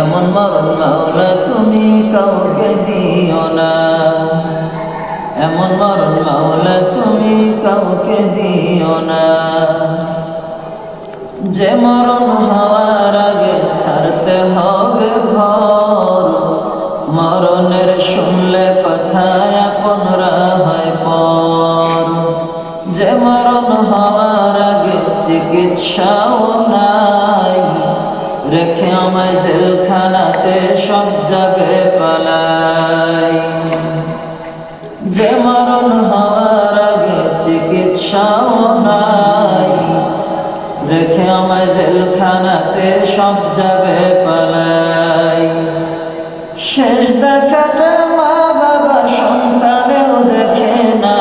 এমন মরণ মাওলা তুমি কাউকে দিও না। এমন মরণ মাওলা তুমি কাউকে দিও না। যে মরণ হওয়ার আগে ছাড়তে হবে ঘর, মরণের শুনলে কথা আপনরা হয় পর। যে মরণ হওয়ার আগে চিকিৎসাও নাই রেখে আমায় জেলখানাতে সব যাবে পালাই। যে মরণ হওয়ার আগে চিকিৎসাও নাই। রেখে আমায় জেলখানাতে সব যাবে পালাই। শেষ দেখাটা মা বাবা দেখে না।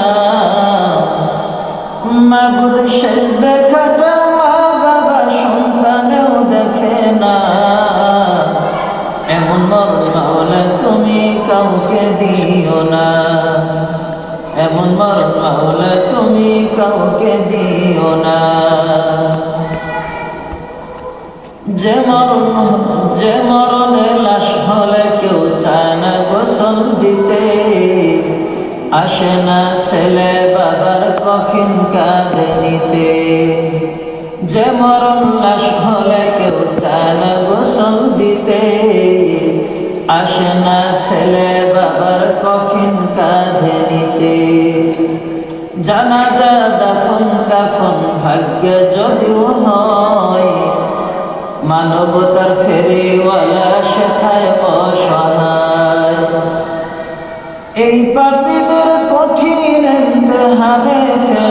মাবুদ শেষ দেখাটা মা দেখে না। এমন মরণ মাওলা, তুমি কাউকে দিও না। এমন মরণ মাওলা, তুমি কাউকে দিও না। যে মরণ, যে মরণে লাশ হলে কেউ চায় না গোসল দিতে। আসে না ছেলে বাবার কফিন কাঁদে নিতে। যে মরণ লাশ হলে কেউ না গোসল দিতে। আসে না ছেলে বাবার কফিন কাঁধে নিতে। জানাজা দাফন কাফন ভাগ্য যদিও হয় মানবতার ফেরিওয়ালা সেথায় অসহায়। এই পাপীদের কঠিন ইমতিহানে ফেল